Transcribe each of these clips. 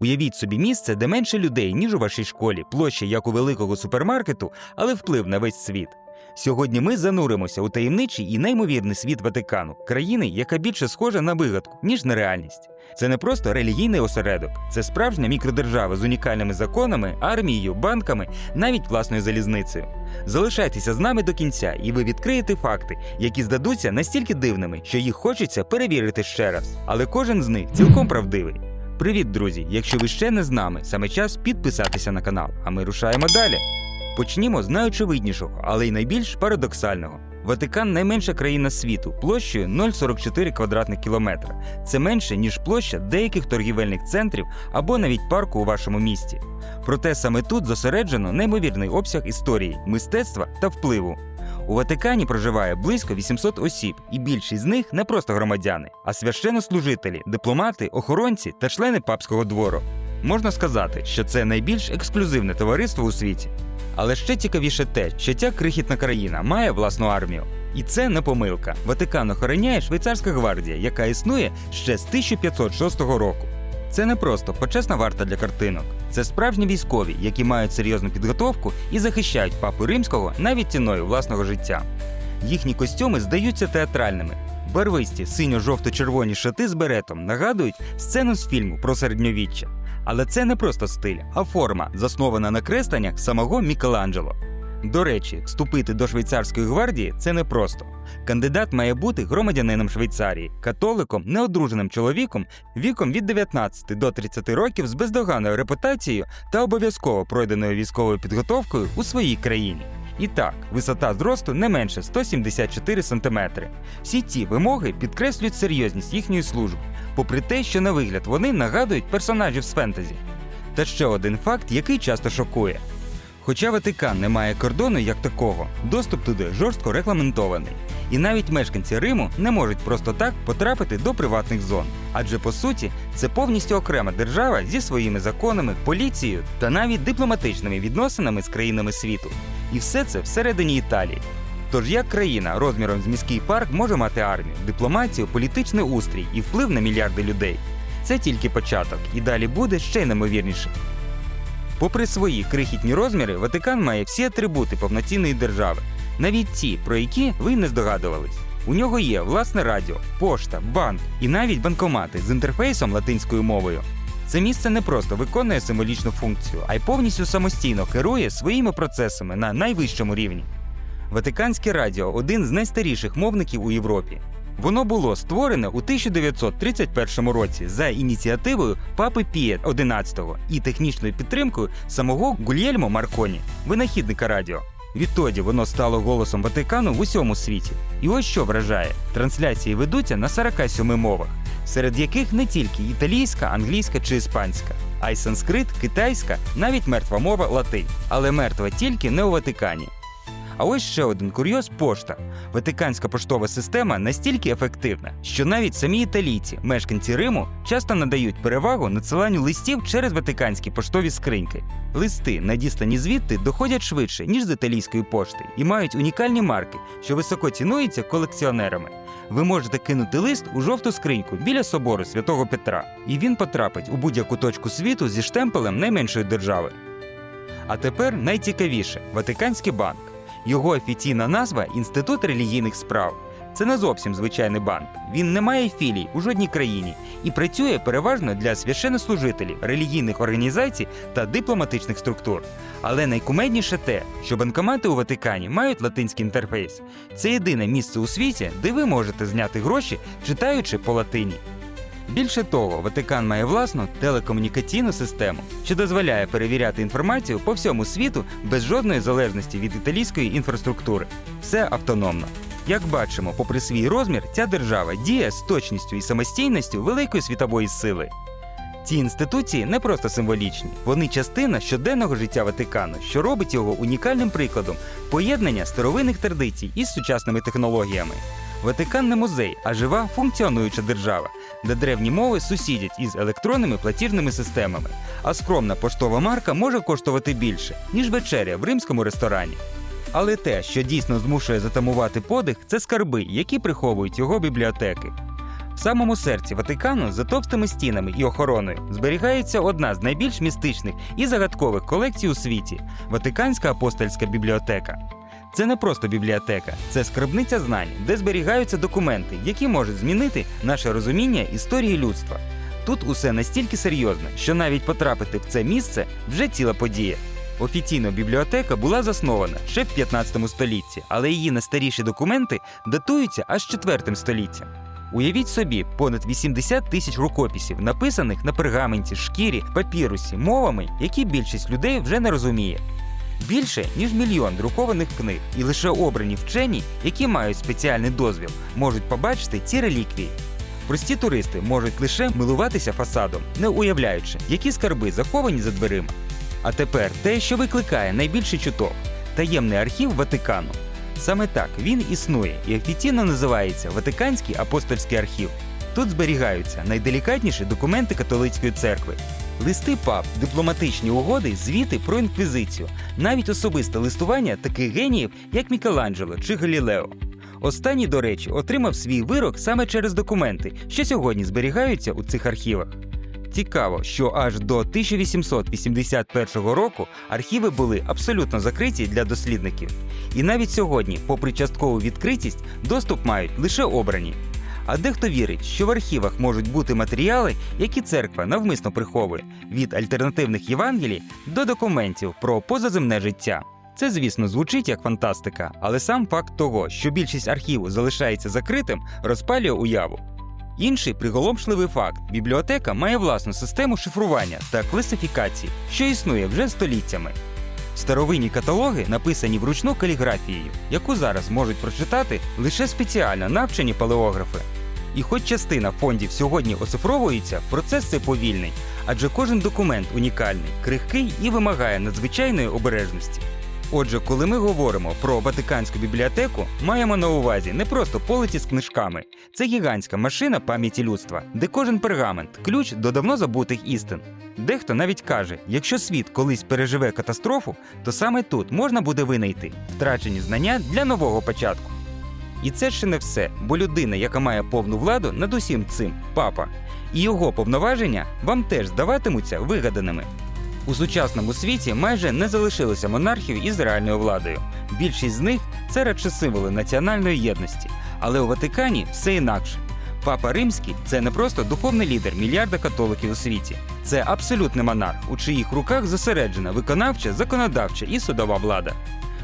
Уявіть собі місце, де менше людей, ніж у вашій школі, площа як у великого супермаркету, але вплив на весь світ. Сьогодні ми зануримося у таємничий і неймовірний світ Ватикану, країни, яка більше схожа на вигадку, ніж на реальність. Це не просто релігійний осередок, це справжня мікродержава з унікальними законами, армією, банками, навіть власною залізницею. Залишайтеся з нами до кінця, і ви відкриєте факти, які здадуться настільки дивними, що їх хочеться перевірити ще раз. Але кожен з них цілком правдивий. Привіт, друзі! Якщо ви ще не з нами, саме час підписатися на канал, а ми рушаємо далі. Почнімо з найочевиднішого, але й найбільш парадоксального. Ватикан найменша країна світу площею 0,44 квадратних кілометра. Це менше, ніж площа деяких торгівельних центрів або навіть парку у вашому місті. Проте саме тут зосереджено неймовірний обсяг історії, мистецтва та впливу. У Ватикані проживає близько 800 осіб, і більшість з них не просто громадяни, а священнослужителі, дипломати, охоронці та члени папського двору. Можна сказати, що це найбільш ексклюзивне товариство у світі. Але ще цікавіше те, що ця крихітна країна має власну армію. І це не помилка. Ватикан охороняє швейцарська гвардія, яка існує ще з 1506 року. Це не просто почесна варта для картинок. Це справжні військові, які мають серйозну підготовку і захищають папу римського навіть ціною власного життя. Їхні костюми здаються театральними. Барвисті синьо-жовто-червоні шати з беретом нагадують сцену з фільму про середньовіччя. Але це не просто стиль, а форма, заснована на кресленнях самого Мікеланджело. До речі, вступити до швейцарської гвардії це не просто. Кандидат має бути громадянином Швейцарії, католиком, неодруженим чоловіком віком від 19 до 30 років з бездоганною репутацією та обов'язково пройденою військовою підготовкою у своїй країні. І так, висота зросту не менше 174 см. Всі ці вимоги підкреслюють серйозність їхньої служби, попри те, що на вигляд вони нагадують персонажів з фентезі. Та ще один факт, який часто шокує. Хоча Ватикан не має кордону як такого, доступ туди жорстко регламентований. І навіть мешканці Риму не можуть просто так потрапити до приватних зон. Адже по суті це повністю окрема держава зі своїми законами, поліцією та навіть дипломатичними відносинами з країнами світу. І все це всередині Італії. Тож як країна розміром з міський парк може мати армію, дипломатію, політичний устрій і вплив на мільярди людей? Це тільки початок, і далі буде ще й неймовірніше. Попри свої крихітні розміри, Ватикан має всі атрибути повноцінної держави, навіть ті, про які ви не здогадувались. У нього є власне радіо, пошта, банк і навіть банкомати з інтерфейсом латинською мовою. Це місце не просто виконує символічну функцію, а й повністю самостійно керує своїми процесами на найвищому рівні. Ватиканське радіо один з найстаріших мовників у Європі. Воно було створене у 1931 році за ініціативою папи Пія XI і технічною підтримкою самого Гульєльмо Марконі, винахідника радіо. Відтоді воно стало голосом Ватикану в усьому світі. І ось що вражає: трансляції ведуться на 47 мовах, серед яких не тільки італійська, англійська чи іспанська, а й санскрит, китайська, навіть мертва мова латинь. Але мертва тільки не у Ватикані. А ось ще один курйоз пошта. Ватиканська поштова система настільки ефективна, що навіть самі італійці, мешканці Риму, часто надають перевагу надсиланню листів через ватиканські поштові скриньки. Листи, надіслані звідти, доходять швидше, ніж з італійської пошти, і мають унікальні марки, що високо цінуються колекціонерами. Ви можете кинути лист у жовту скриньку біля собору святого Петра, і він потрапить у будь-яку точку світу зі штемпелем найменшої держави. А тепер найцікавіше Ватиканський банк. Його офіційна назва Інститут релігійних справ. Це не зовсім звичайний банк. Він не має філій у жодній країні і працює переважно для священнослужителів, релігійних організацій та дипломатичних структур. Але найкумедніше те, що банкомати у Ватикані мають латинський інтерфейс. Це єдине місце у світі, де ви можете зняти гроші, читаючи по латині. Більше того, Ватикан має власну телекомунікаційну систему, що дозволяє перевіряти інформацію по всьому світу без жодної залежності від італійської інфраструктури. Все автономно. Як бачимо, попри свій розмір, ця держава діє з точністю і самостійністю великої світової сили. Ці інституції не просто символічні, вони частина щоденного життя Ватикану, що робить його унікальним прикладом поєднання старовинних традицій із сучасними технологіями. Ватикан не музей, а жива функціонуюча держава, де древні мови сусідять із електронними платіжними системами, а скромна поштова марка може коштувати більше, ніж вечеря в римському ресторані. Але те, що дійсно змушує затамувати подих, це скарби, які приховують його бібліотеки. В самому серці Ватикану за товстими стінами і охороною зберігається одна з найбільш містичних і загадкових колекцій у світі Ватиканська апостольська бібліотека. Це не просто бібліотека, це скарбниця знань, де зберігаються документи, які можуть змінити наше розуміння історії людства. Тут усе настільки серйозно, що навіть потрапити в це місце вже ціла подія. Офіційно бібліотека була заснована ще в 15 столітті, але її найстаріші документи датуються аж 4 століттям. Уявіть собі, понад 80 тисяч рукописів, написаних на пергаменті, шкірі, папірусі, мовами, які більшість людей вже не розуміє. Більше ніж мільйон друкованих книг, і лише обрані вчені, які мають спеціальний дозвіл, можуть побачити ці реліквії. Прості туристи можуть лише милуватися фасадом, не уявляючи, які скарби заховані за дверима. А тепер те, що викликає найбільший чуток таємний архів Ватикану. Саме так він існує і офіційно називається Ватиканський апостольський архів. Тут зберігаються найделікатніші документи католицької церкви, листи пап, дипломатичні угоди, звіти про інквізицію, навіть особисте листування таких геніїв, як Мікеланджело чи Галілео. Останній, до речі, отримав свій вирок саме через документи, що сьогодні зберігаються у цих архівах. Цікаво, що аж до 1881 року архіви були абсолютно закриті для дослідників. І навіть сьогодні, попри часткову відкритість, доступ мають лише обрані. А дехто вірить, що в архівах можуть бути матеріали, які церква навмисно приховує від альтернативних Євангелій до документів про позаземне життя. Це, звісно, звучить як фантастика, але сам факт того, що більшість архіву залишається закритим, розпалює уяву. Інший приголомшливий факт: бібліотека має власну систему шифрування та класифікації, що існує вже століттями. Старовинні каталоги написані вручну каліграфією, яку зараз можуть прочитати лише спеціально навчені палеографи. І хоч частина фондів сьогодні оцифровується, процес цей повільний, адже кожен документ унікальний, крихкий і вимагає надзвичайної обережності. Отже, коли ми говоримо про Ватиканську бібліотеку, маємо на увазі не просто полиці з книжками, це гігантська машина пам'яті людства, де кожен пергамент ключ до давно забутих істин. Дехто навіть каже, якщо світ колись переживе катастрофу, то саме тут можна буде винайти втрачені знання для нового початку. І це ще не все, бо людина, яка має повну владу над усім цим, папа, і його повноваження вам теж здаватимуться вигаданими. У сучасному світі майже не залишилося монархів із реальною владою. Більшість з них це радше символи національної єдності. Але у Ватикані все інакше. Папа Римський це не просто духовний лідер мільярда католиків у світі. Це абсолютний монарх, у чиїх руках зосереджена виконавча, законодавча і судова влада.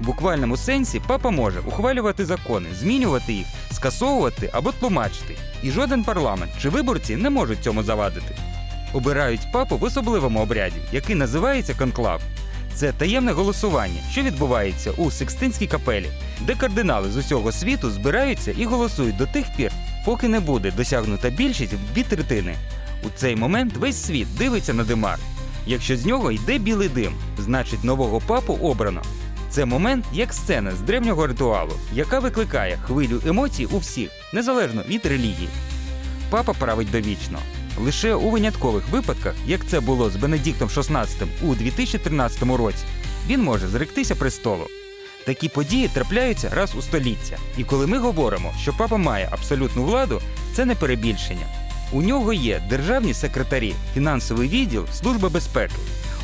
В буквальному сенсі папа може ухвалювати закони, змінювати їх, скасовувати або тлумачити. І жоден парламент чи виборці не можуть цьому завадити обирають папу в особливому обряді, який називається конклав. Це таємне голосування, що відбувається у Секстинській капелі, де кардинали з усього світу збираються і голосують до тих пір, поки не буде досягнута більшість в дві третини. У цей момент весь світ дивиться на димар. Якщо з нього йде білий дим, значить нового папу обрано. Це момент як сцена з древнього ритуалу, яка викликає хвилю емоцій у всіх, незалежно від релігії. Папа править довічно, Лише у виняткових випадках, як це було з Бенедіктом XVI у 2013 році, він може зректися престолу. Такі події трапляються раз у століття. І коли ми говоримо, що папа має абсолютну владу, це не перебільшення. У нього є державні секретарі, фінансовий відділ, служба безпеки.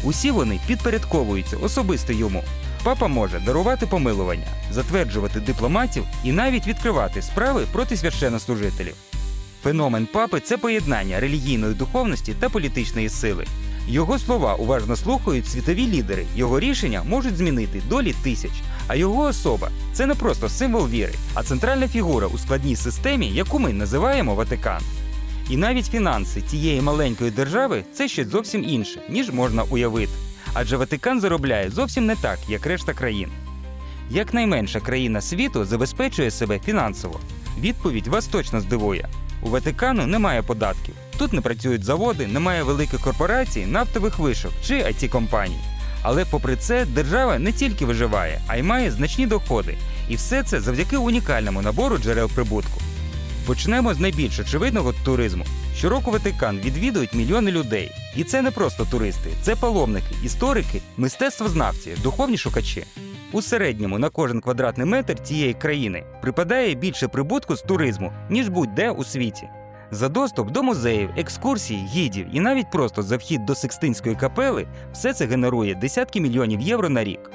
Усі вони підпорядковуються особисто йому. Папа може дарувати помилування, затверджувати дипломатів і навіть відкривати справи проти священнослужителів. Феномен папи це поєднання релігійної духовності та політичної сили. Його слова уважно слухають світові лідери, його рішення можуть змінити долі тисяч. А його особа це не просто символ віри, а центральна фігура у складній системі, яку ми називаємо Ватикан. І навіть фінанси тієї маленької держави це щось зовсім інше, ніж можна уявити. Адже Ватикан заробляє зовсім не так, як решта країн. Як найменша країна світу забезпечує себе фінансово. Відповідь вас точно здивує. У Ватикану немає податків. Тут не працюють заводи, немає великих корпорацій, нафтових вишок чи it компаній. Але попри це, держава не тільки виживає, а й має значні доходи. І все це завдяки унікальному набору джерел прибутку. Почнемо з найбільш очевидного туризму. Щороку Ватикан відвідують мільйони людей. І це не просто туристи, це паломники, історики, мистецтвознавці, духовні шукачі. У середньому на кожен квадратний метр цієї країни припадає більше прибутку з туризму, ніж будь-де у світі. За доступ до музеїв, екскурсій, гідів і навіть просто за вхід до Сикстинської капели все це генерує десятки мільйонів євро на рік.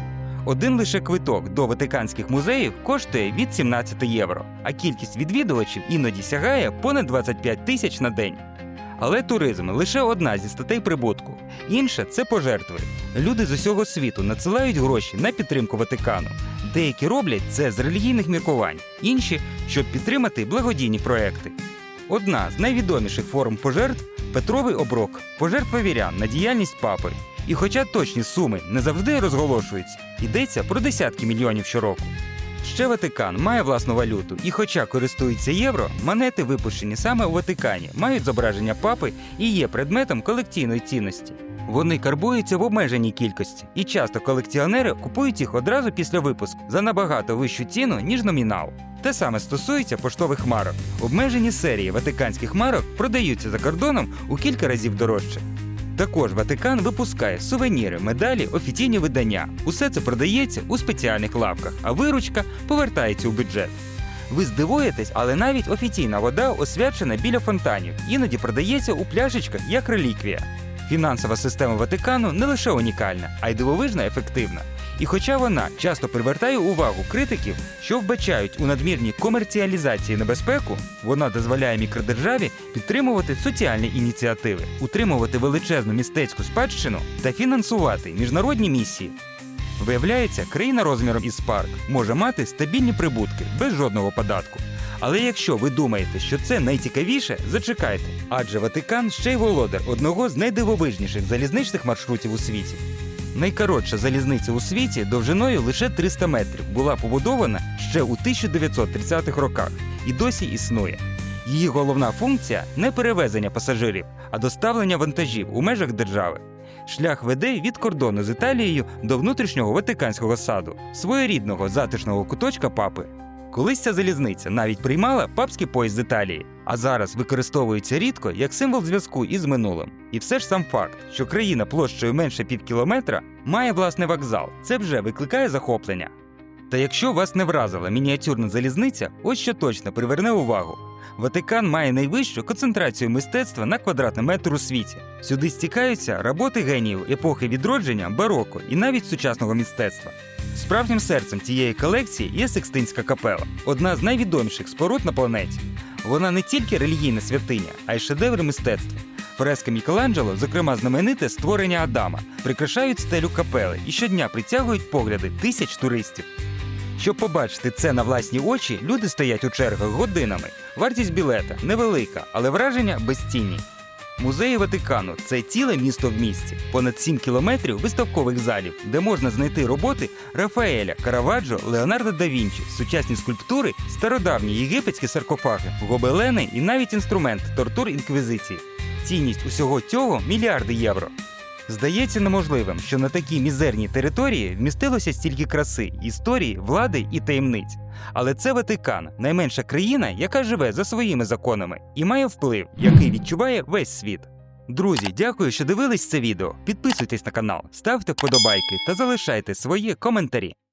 Один лише квиток до ватиканських музеїв коштує від 17 євро, а кількість відвідувачів іноді сягає понад 25 тисяч на день. Але туризм лише одна зі статей прибутку. Інша це пожертви. Люди з усього світу надсилають гроші на підтримку Ватикану. Деякі роблять це з релігійних міркувань, інші щоб підтримати благодійні проекти. Одна з найвідоміших форм пожертв Петровий оброк, пожертва вірян на діяльність папи. І хоча точні суми не завжди розголошуються, йдеться про десятки мільйонів щороку. Ще Ватикан має власну валюту, і хоча користується євро, монети, випущені саме у Ватикані, мають зображення папи і є предметом колекційної цінності. Вони карбуються в обмеженій кількості, і часто колекціонери купують їх одразу після випуску за набагато вищу ціну, ніж номінал. Те саме стосується поштових марок. Обмежені серії ватиканських марок продаються за кордоном у кілька разів дорожче. Також Ватикан випускає сувеніри, медалі, офіційні видання. Усе це продається у спеціальних лавках, а виручка повертається у бюджет. Ви здивуєтесь, але навіть офіційна вода освячена біля фонтанів, іноді продається у пляшечках як реліквія. Фінансова система Ватикану не лише унікальна, а й дивовижно ефективна. І хоча вона часто привертає увагу критиків, що вбачають у надмірній комерціалізації небезпеку, вона дозволяє мікродержаві підтримувати соціальні ініціативи, утримувати величезну містецьку спадщину та фінансувати міжнародні місії. Виявляється, країна розміром із парк може мати стабільні прибутки без жодного податку. Але якщо ви думаєте, що це найцікавіше, зачекайте, адже Ватикан ще й володар одного з найдивовижніших залізничних маршрутів у світі. Найкоротша залізниця у світі довжиною лише 300 метрів була побудована ще у 1930-х роках і досі існує. Її головна функція не перевезення пасажирів, а доставлення вантажів у межах держави. Шлях веде від кордону з Італією до внутрішнього Ватиканського саду, своєрідного затишного куточка папи. Колись ця залізниця навіть приймала папський поїзд з Італії, а зараз використовується рідко як символ зв'язку із минулим. І все ж сам факт, що країна площею менше пів кілометра має власний вокзал, це вже викликає захоплення. Та якщо вас не вразила мініатюрна залізниця, ось що точно приверне увагу. Ватикан має найвищу концентрацію мистецтва на квадратний метр у світі. Сюди стікаються роботи геніїв епохи відродження, бароко і навіть сучасного мистецтва. Справжнім серцем цієї колекції є Секстинська капела, одна з найвідоміших споруд на планеті. Вона не тільки релігійна святиня, а й шедевр мистецтва. Фрески Мікеланджело, зокрема знамените створення Адама, прикрашають стелю капели і щодня притягують погляди тисяч туристів. Щоб побачити це на власні очі, люди стоять у чергах годинами. Вартість білета невелика, але враження безцінні. Музеї Ватикану це ціле місто в місті, понад 7 кілометрів виставкових залів, де можна знайти роботи Рафаеля, Караваджо, Леонардо да Вінчі, сучасні скульптури, стародавні єгипетські саркофаги, гобелени і навіть інструмент тортур інквізиції. Цінність усього цього мільярди євро. Здається неможливим, що на такій мізерній території вмістилося стільки краси, історії, влади і таємниць. Але це Ватикан, найменша країна, яка живе за своїми законами і має вплив, який відчуває весь світ. Друзі, дякую, що дивились це відео. Підписуйтесь на канал, ставте вподобайки та залишайте свої коментарі.